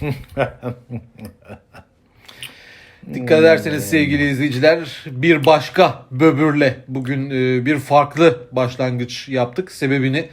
Dikkat ederseniz sevgili izleyiciler bir başka böbürle bugün e, bir farklı başlangıç yaptık. Sebebini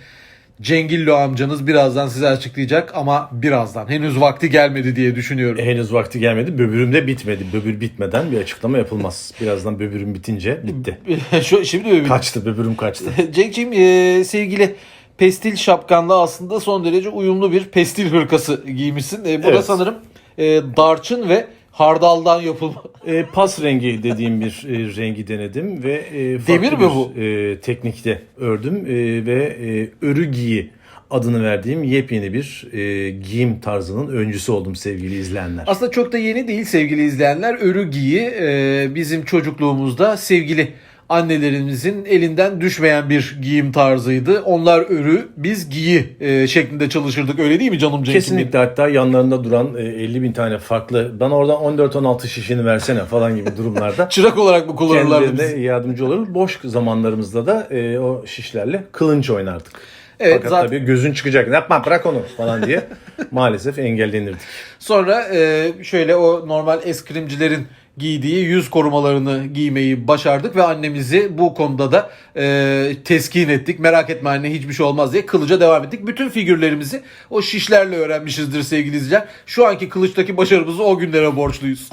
Cengillo amcanız birazdan size açıklayacak ama birazdan henüz vakti gelmedi diye düşünüyorum. Henüz vakti gelmedi. Böbürüm de bitmedi. Böbür bitmeden bir açıklama yapılmaz. Birazdan böbürüm bitince bitti. Şu, şimdi böbür- Kaçtı böbürüm kaçtı. Cenk'ciğim e, sevgili pestil şapkanla aslında son derece uyumlu bir pestil hırkası giymişsin. E, bu da Evet. sanırım e, darçın ve hardaldan yapılma. E, pas rengi dediğim bir e, rengi denedim ve e, farklı Demir mi bir, bu? e, teknikte ördüm e, ve e, örü giyi adını verdiğim yepyeni bir e, giyim tarzının öncüsü oldum sevgili izleyenler. Aslında çok da yeni değil sevgili izleyenler. Örü giyi e, bizim çocukluğumuzda sevgili annelerimizin elinden düşmeyen bir giyim tarzıydı. Onlar örü, biz giyi e, şeklinde çalışırdık. Öyle değil mi canım Cenk'im? Kesinlikle hatta yanlarında duran e, 50 bin tane farklı bana oradan 14-16 şişini versene falan gibi durumlarda Çırak olarak mı kullanırlardı kendilerine bizi? yardımcı olur. Boş zamanlarımızda da e, o şişlerle kılınç oynardık. Evet, Fakat zaten- tabii gözün çıkacak. Yapma bırak onu falan diye maalesef engellenirdik. Sonra e, şöyle o normal eskrimcilerin giydiği yüz korumalarını giymeyi başardık ve annemizi bu konuda da e, teskin ettik. Merak etme anne hiçbir şey olmaz diye kılıca devam ettik. Bütün figürlerimizi o şişlerle öğrenmişizdir sevgili izleyiciler. Şu anki kılıçtaki başarımızı o günlere borçluyuz.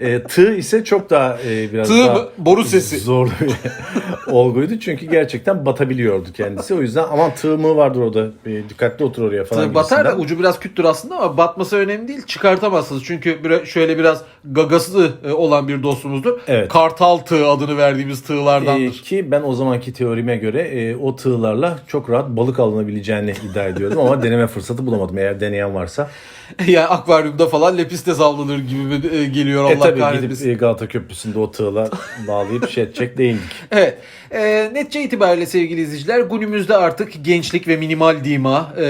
E, tığ ise çok daha e, biraz Tığ daha? Boru sesi. Zor bir olguydu çünkü gerçekten batabiliyordu kendisi. O yüzden aman tığ mı vardır orada e, dikkatli otur oraya falan Tabii batar da ucu biraz küttür aslında ama batması önemli değil. Çıkartamazsınız. Çünkü şöyle biraz gagası e, olan bir dostumuzdur. Evet. Kartal tığ adını verdiğimiz E, tığlardandır. ki ben o zamanki teorime göre e, o tığlarla çok rahat balık alınabileceğini iddia ediyordum ama deneme fırsatı bulamadım eğer deneyen varsa. yani akvaryumda falan lepistes avlanır gibi e, geliyor Allah e tabii kahretmesin. gidip e, Galata Köprüsü'nde o tığla bağlayıp şey edecek değildik. Evet. E, netçe itibariyle sevgili izleyiciler günümüzde artık gençlik ve minimal dima, e,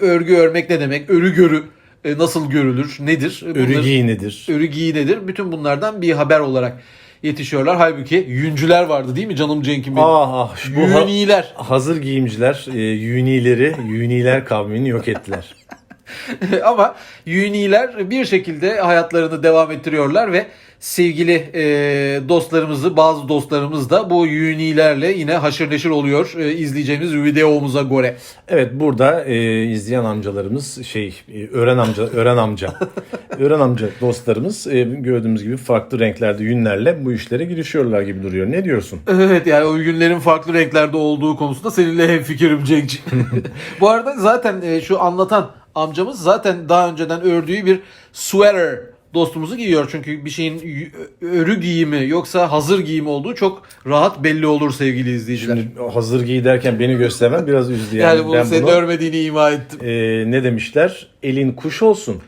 örgü örmek ne demek, örü görü e, nasıl görülür, nedir? Örü Bunları- giy nedir? Örü nedir? Bütün bunlardan bir haber olarak yetişiyorlar. Halbuki yüncüler vardı değil mi canım Cenk'im benim? Ah ah bu ha- Yüniler. hazır giyimciler e, Yunileri, Yuniler kavmini yok ettiler. Ama Yuniler bir şekilde hayatlarını devam ettiriyorlar ve sevgili e, dostlarımızı bazı dostlarımız da bu Yunilerle yine haşır neşir oluyor e, izleyeceğimiz videomuza göre. Evet burada e, izleyen amcalarımız şey e, öğren amca öğren amca öğren amca dostlarımız e, gördüğümüz gibi farklı renklerde yünlerle bu işlere girişiyorlar gibi duruyor. Ne diyorsun? Evet yani o günlerin farklı renklerde olduğu konusunda seninle hemfikirim Cenk'ciğim. Bu arada zaten e, şu anlatan amcamız zaten daha önceden ördüğü bir sweater dostumuzu giyiyor. Çünkü bir şeyin örü giyimi yoksa hazır giyimi olduğu çok rahat belli olur sevgili izleyiciler. Şimdi hazır giy derken beni göstermen biraz üzdü yani. yani bunu ben senin bunu örmediğini ima ettim. e, ne demişler? Elin kuş olsun.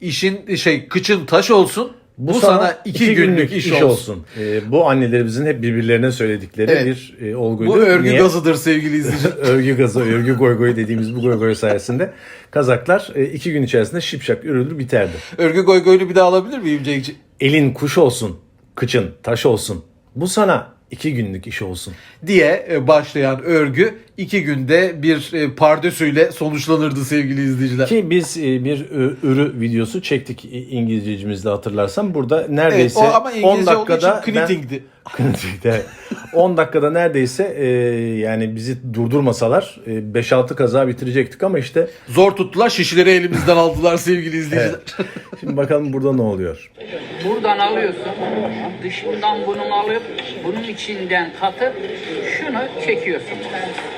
İşin şey kıçın taş olsun. Bu, sana, iki, günlük, iş, olsun. E, bu annelerimizin hep birbirlerine söyledikleri Evet. bir e, olguydu. Bu örgü Niye? gazıdır sevgili izleyiciler. örgü gazı, örgü goygoy dediğimiz bu goygoy sayesinde kazaklar e, iki gün içerisinde şipşak örülür biterdi. örgü goy goylu bir daha alabilir miyim Cenk'ciğim? Elin kuş olsun, kıçın taş olsun. Bu sana iki günlük iş olsun. diye e, başlayan örgü iki günde bir e, pardösüyle sonuçlanırdı sevgili izleyiciler. Ki biz e, bir örü videosu çektik İngilizcemizde hatırlarsan. Burada Evet, neredeyse o ama 10 İngilizce olduğu için dakikada ben- 10 dakikada neredeyse e, yani bizi durdurmasalar e, 5-6 kaza bitirecektik ama işte Zor tuttular şişileri elimizden aldılar sevgili izleyiciler. şimdi bakalım burada ne oluyor. Buradan alıyorsun, dışından bunu alıp bunun içinden katıp şunu çekiyorsun.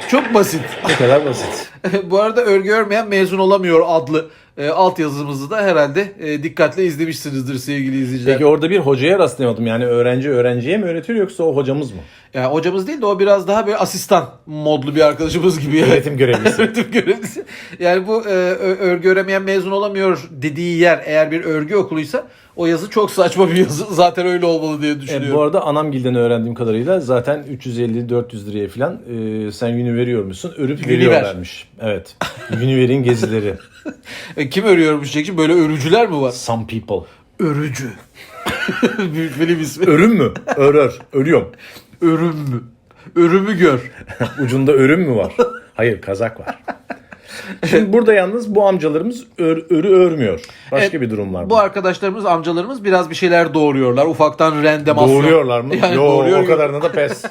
Çok basit. Ne kadar basit. Bu arada örgü örmeyen mezun olamıyor adlı e, alt yazımızı da herhalde e, dikkatle izlemişsinizdir sevgili izleyiciler. Peki orada bir hocaya rastlayamadım. Yani öğrenci öğrenciye mi öğretiyor yoksa o hocamız mı? Yani hocamız değil de o biraz daha böyle asistan modlu bir arkadaşımız gibi. Yani. Öğretim görevlisi. Öğretim görevlisi. Yani bu e, örgü öremeyen mezun olamıyor dediği yer eğer bir örgü okuluysa o yazı çok saçma bir yazı. Zaten öyle olmalı diye E, düşünüyorum. bu arada Anamgil'den öğrendiğim kadarıyla zaten 350-400 liraya falan e, sen yünü veriyor musun? Örüp Yünü veriyorlarmış. Evet. Yünüver'in gezileri. E, kim örüyormuş Cenk'ciğim? Böyle örücüler mi var? Some people. Örücü. Büyük film ismi. Örüm mü? Örör. Örüyorum. Örüm mü? Örümü gör. Ucunda örüm mü var? Hayır kazak var. Şimdi burada yalnız bu amcalarımız ör- örü örmüyor. Başka Evet, bir durum var. Bu arkadaşlarımız, amcalarımız biraz bir şeyler doğuruyorlar. Ufaktan rendemasyon. Doğuruyorlar mı? Yani Yo doğuruyor o kadarına da pes.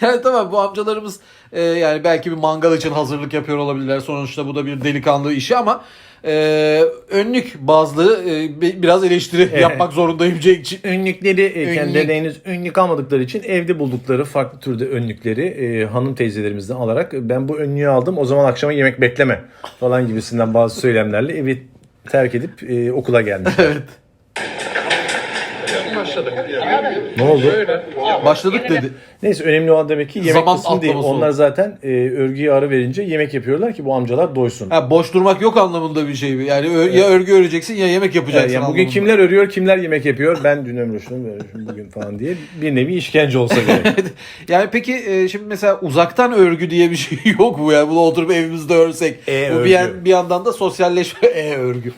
Yani tamam bu amcalarımız e, yani belki bir mangal için hazırlık yapıyor olabilirler. Sonuçta bu da bir delikanlı işi ama e, önlük bazlı e, bi- biraz eleştiri yapmak zorundayım Cenk'ciğim. Önlükleri e, kendilerine Önlük. henüz önlük almadıkları için evde buldukları farklı türde önlükleri e, hanım teyzelerimizden alarak ben bu önlüğü aldım o zaman akşama yemek bekleme falan gibisinden bazı söylemlerle evi terk edip e, okula gelmişler. Evet. Ne oldu? Başladık dedi. Neyse önemli olan demek ki yemek Zaman kısmı değil. atlaması Onlar oldu. zaten e, örgüye ara verince yemek yapıyorlar ki bu amcalar doysun. Ha, boş durmak yok anlamında bir şey. Yani ö- ya örgü öreceksin ya yemek yapacaksın. Yani bugün anlamında. kimler örüyor, kimler yemek yapıyor? Ben dün ömrü şunu böyle şunu bugün falan diye bir nevi işkence olsa gerek. Yani peki e, şimdi mesela uzaktan örgü diye bir şey yok mu yani bunu oturup evimizde örsek. Bu E-örgü. bir, yan- bir yandan da sosyalleşme e-örgü.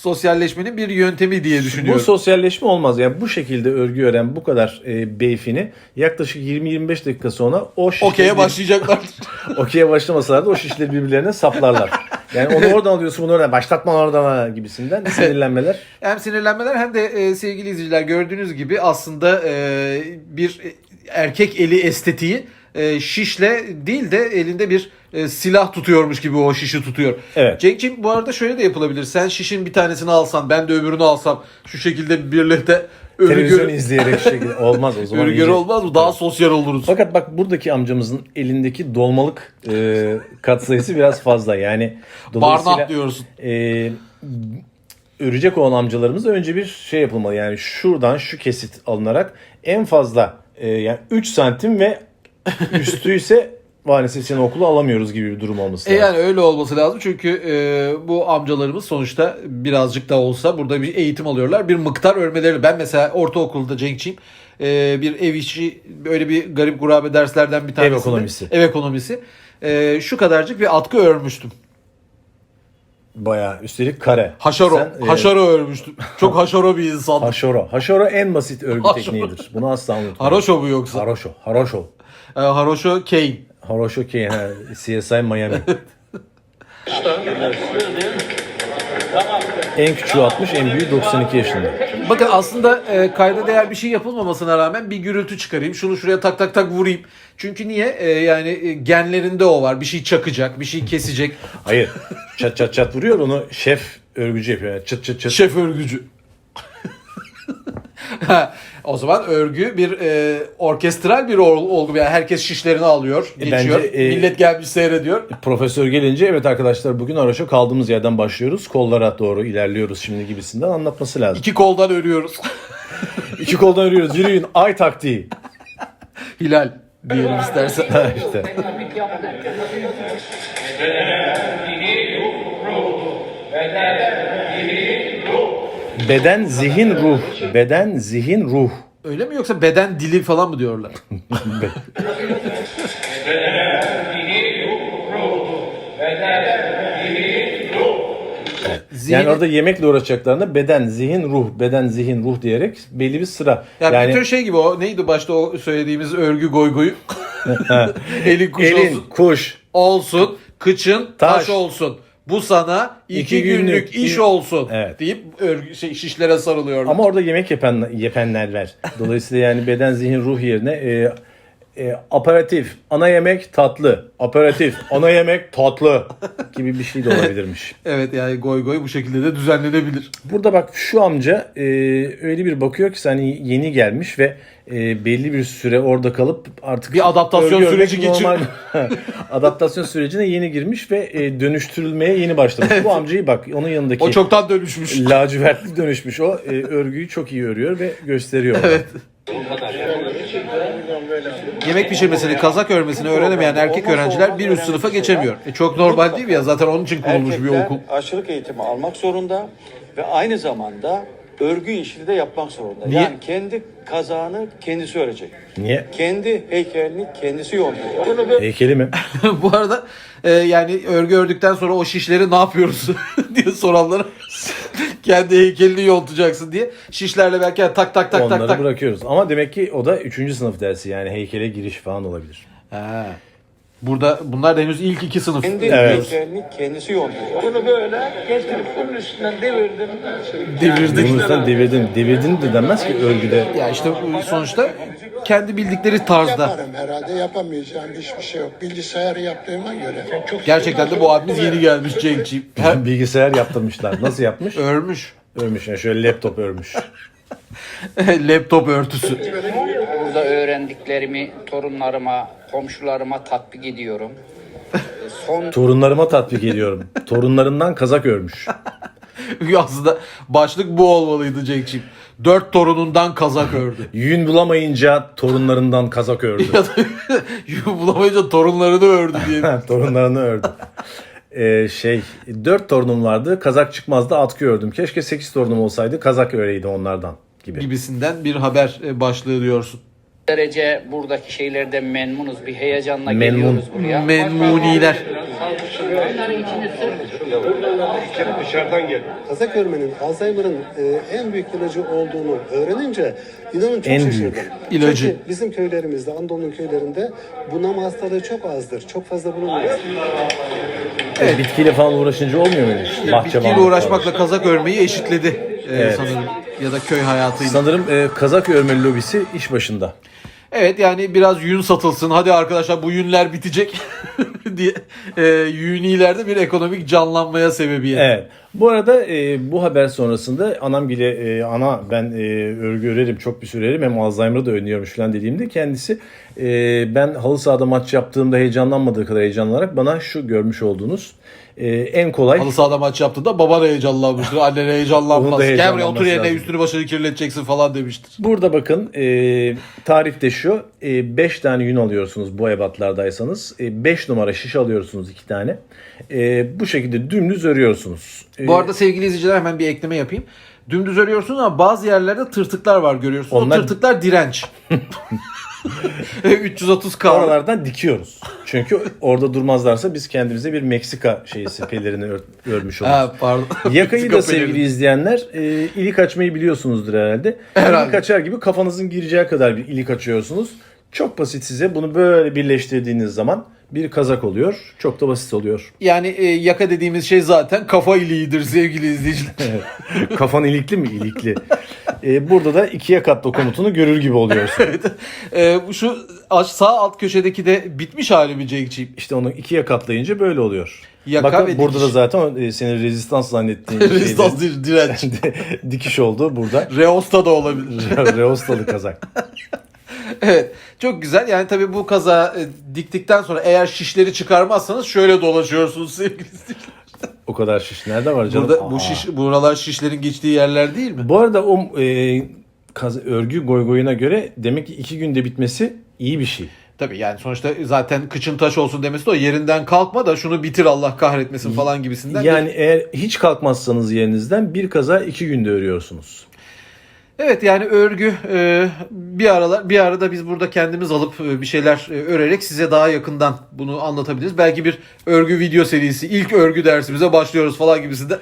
Sosyalleşmenin bir yöntemi diye Bu düşünüyorum. sosyalleşme olmaz. Yani bu şekilde örgü ören bu kadar e, beyfini yaklaşık 20-25 dakika sonra o şişleri Okey'e başlayacaklar. Okey'e başlamasalar da o şişleri birbirlerine saplarlar. Yani onu oradan alıyorsun bunu oradan başlatma oradan ha gibisinden sinirlenmeler. hem sinirlenmeler hem de e, sevgili izleyiciler gördüğünüz gibi aslında e, bir erkek eli estetiği e, şişle değil de elinde bir e, silah tutuyormuş gibi o şişi tutuyor. Evet. Cenk'ciğim bu arada şöyle de yapılabilir. Sen şişin bir tanesini alsan ben de öbürünü alsam şu şekilde birlikte örgü, Televizyon izleyerek şekilde olmaz o zaman. örgü olmaz mı? Daha sosyal oluruz. Fakat bak buradaki amcamızın elindeki dolmalık e, katsayısı biraz fazla. Yani Barnat diyorsun. e, örecek olan amcalarımız önce bir şey yapılmalı. Yani şuradan şu kesit alınarak en fazla e, yani 3 santim ve üstü ise maalesef seni okula alamıyoruz gibi bir durum olması E lazım. yani öyle olması lazım çünkü e, bu amcalarımız sonuçta birazcık da olsa burada bir eğitim alıyorlar. Bir miktar örmeleri. Ben mesela ortaokulda Cenk'ciğim e, bir ev işi böyle bir garip gurabe derslerden bir tanesi. ekonomisi. Ev ekonomisi. E, şu kadarcık bir atkı örmüştüm. Bayağı üstelik kare. Haşaro. Sen, e, haşaro örmüştüm. Çok haşaro bir insan. Haşoro. Haşoro en basit örgü Haşoro. tekniğidir. Bunu asla unutma. Haroşo bu yoksa? Haroşo. Haroşo. E, haroşo Kane. Haroşo ha, CSI Miami. en küçüğü 60, en büyüğü 92 yaşında. Bakın aslında e, kayda değer bir şey yapılmamasına rağmen bir gürültü çıkarayım. Şunu şuraya tak tak tak vurayım. Çünkü niye? E, yani e, genlerinde o var. Bir şey çakacak, bir şey kesecek. Hayır. Çat çat çat vuruyor onu şef örgücü yapıyor. Yani çıt çıt çıt. Şef örgücü. Ha, o zaman örgü bir e, orkestral bir ol- olgu. Yani herkes şişlerini alıyor, E, geçiyor. bence, e, Millet gelmiş seyrediyor. Profesör gelince evet arkadaşlar bugün Haroşo kaldığımız yerden başlıyoruz. Kollara doğru ilerliyoruz şimdi gibisinden anlatması lazım. İki koldan örüyoruz. İki koldan örüyoruz. Yürüyün. Ay taktiği. Hilal diyelim istersen. İşte. Beden, zihin, ruh. Beden, zihin, ruh. Öyle mi yoksa beden dili falan mı diyorlar? Zihni- Yani orada yemekle uğraşacaklarında beden, zihin, ruh, beden, zihin, ruh diyerek belli bir sıra. Yani, Yani, bütün şey gibi o neydi başta o söylediğimiz örgü goy goyu. Elin kuş elin, olsun. kuş, olsun, kıçın taş. Taş. olsun. Bu sana iki, İki günlük, günlük iş olsun Evet. deyip şey, şişlere sarılıyor. Ama orada yemek yapan yepenler var. Dolayısıyla yani beden, zihin, ruh yerine e, e, aperatif, ana yemek tatlı, aperatif, ana yemek tatlı gibi bir şey de olabilirmiş. Evet yani goy goy bu şekilde de düzenlenebilir. Burada bak şu amca e, öyle bir bakıyor ki sen yeni gelmiş ve e, belli bir süre orada kalıp artık Bir adaptasyon örgü süreci geçir- adaptasyon sürecine yeni girmiş ve e, dönüştürülmeye yeni başlamış. Bu amcayı bak onun yanındaki O çoktan dönüşmüş. lacivertli dönüşmüş o. E, örgüyü çok iyi örüyor ve gösteriyor. Evet. Yemek pişirmesini, kazak örmesini öğrenemeyen erkek öğrenciler bir üst sınıfa geçemiyor. E çok normal değil mi ya? Zaten onun için kurulmuş bir okul. aşırılık eğitimi almak zorunda ve aynı zamanda örgü işini de yapmak zorunda. Niye? Yani kendi kazağını kendisi örecek. Niye? Kendi heykelini kendisi. Bunu bir Heykeli mi? Bu arada e, yani örgü ördükten sonra o şişleri ne yapıyoruz diye soranlara kendi heykelini yontacaksın diye şişlerle belki tak tak tak tak Onları tak. bırakıyoruz. Ama demek ki o da 3. sınıf dersi yani heykele giriş falan olabilir. Ha. Burada bunlar da henüz ilk iki sınıf. Kendi Evet. kendisi yolluyor. Bunu böyle getirip bunun üstünden devirdim. Devirdik. Bunun üstünden devirdin. Devirdin de denmez ki örgüde. Ya işte bu sonuçta kendi bildikleri tarzda. Yaparım herhalde yapamayacağım hiçbir şey yok. Bilgisayarı yaptığıma göre. Gerçekten de bu abimiz yeni gelmiş Cenk'ciğim. Bilgisayar yaptırmışlar. Nasıl yapmış? Örmüş. Örmüş yani şöyle laptop örmüş. Laptop örtüsü. Burada öğrendiklerimi torunlarıma, komşularıma tatbik ediyorum. Son Torunlarıma tatbik ediyorum. Torunlarından kazak örmüş. Aslında başlık bu olmalıydı Cenk'ciğim. Dört torunundan kazak ördü. Yün bulamayınca torunlarından kazak ördü. ya da bulamayınca torunlarını ördü diye. Torunlarını ördü. Ee, şey dört torunum vardı kazak çıkmazdı atkı ördüm. Keşke sekiz torunum olsaydı kazak öreydi onlardan gibi. Gibisinden bir haber e, başlığı diyorsun. Derece buradaki şeylerden memnunuz. Bir heyecanla Memnun. geliyoruz buraya. Menmuniler. Onların içini sırf Dışarıdan gel. Kazak örmenin Alzheimer'ın e, en büyük ilacı olduğunu öğrenince inanın çok En şaşırdım. büyük ilacı. Çünkü bizim köylerimizde, Anadolu'nun köylerinde bunama hastalığı çok azdır. Çok fazla bulunmuyor. Evet. Bitkiyle falan uğraşınca olmuyor mu? Bahçe Bitkiyle uğraşmakla kazak örmeyi eşitledi e, sanırım. Ya da köy hayatıyla. Sanırım e, kazak örme lobisi iş başında. Evet yani biraz yün satılsın. Hadi arkadaşlar bu yünler bitecek diye e, yünilerde bir ekonomik canlanmaya sebebiyet. Evet. Bu arada e, bu haber sonrasında anam bile e, ana ben e, örgü örerim çok bir sürerim hem Alzheimer'ı da önlüyormuş falan dediğimde kendisi e, ben halı sahada maç yaptığımda heyecanlanmadığı kadar heyecanlanarak bana şu görmüş olduğunuz e, en kolay Halı sahada maç yaptığında baban heyecanlanmıştır. Annen heyecanlanmaz. Gel buraya otur yerine lazım. üstünü başını kirleteceksin falan demiştir. Burada bakın e, tarifte şu 5 tane yün alıyorsunuz bu ebatlardaysanız 5 numara şiş alıyorsunuz 2 tane E, bu şekilde dümdüz örüyorsunuz. E, Bu arada sevgili izleyiciler hemen bir ekleme yapayım. Dümdüz örüyorsunuz ama bazı yerlerde tırtıklar var görüyorsunuz. Onlar- O tırtıklar direnç. 330 k. Oralardan dikiyoruz. Çünkü orada durmazlarsa biz kendimize bir Meksika şeysi pelerini ör- örmüş oluruz. Ha pardon. Yakayı da sevgili izleyenler e, ilik açmayı biliyorsunuzdur herhalde. Herhalde. İlik açar gibi kafanızın gireceği kadar bir ilik açıyorsunuz. Çok basit size bunu böyle birleştirdiğiniz zaman bir kazak oluyor. Çok da basit oluyor. Yani e, yaka dediğimiz şey zaten kafa iliğidir sevgili izleyiciler. Kafan ilikli mi? İlikli. E, burada da ikiye katlı komutunu görür gibi oluyorsun. e, bu şu sağ alt köşedeki de bitmiş hali mi Cenk'ciğim? İşte onu ikiye katlayınca böyle oluyor. Yaka Bakın ve burada dikiş. da zaten e, senin rezistans zannettiğin şeyde Rezistans değil, direnç. dikiş oldu burada. Reosta da olabilir. Reostalı kazak. evet. Çok güzel. Yani tabii bu kaza e, diktikten sonra eğer şişleri çıkarmazsanız şöyle dolaşıyorsunuz sevgili. O kadar şiş nerede var canım? Burada Aa. bu şiş buralar şişlerin geçtiği yerler değil mi? Bu arada o e, kaz- örgü goygoyuna göre demek ki iki günde bitmesi iyi bir şey. Tabii yani sonuçta zaten kıçın taş olsun demesi de o yerinden kalkma da şunu bitir Allah kahretmesin falan gibisinden. Yani eğer hiç kalkmazsanız yerinizden bir kaza iki günde örüyorsunuz. Evet yani örgü e, bir aralar bir arada biz burada kendimiz alıp e, bir şeyler e, örerek size daha yakından bunu anlatabiliriz. Belki bir örgü video serisi ilk örgü dersimize başlıyoruz falan gibisinden.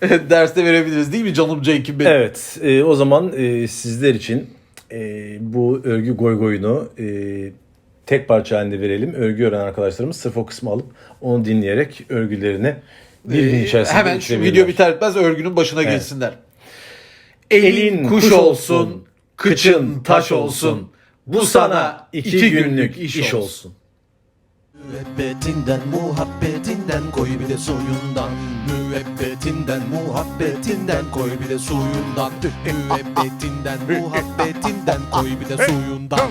derste verebiliriz değil mi canım Cenk'im benim? Evet e, o zaman e, sizler için e, bu örgü goygoyunu e, tek parça halinde verelim. Örgü öğrenen arkadaşlarımız sırf o kısmı alıp onu dinleyerek örgülerini bir gün Ee, içerisinde Hemen şu video biter bitmez örgünün başına Evet. geçsinler. Elin kuş olsun, kıçın taş olsun. Bu sana iki günlük iş olsun. Müebbetinden muhabbetinden koy bir de suyundan. Müebbetinden muhabbetinden koy bir de suyundan. Müebbetinden muhabbetinden koy bir de suyundan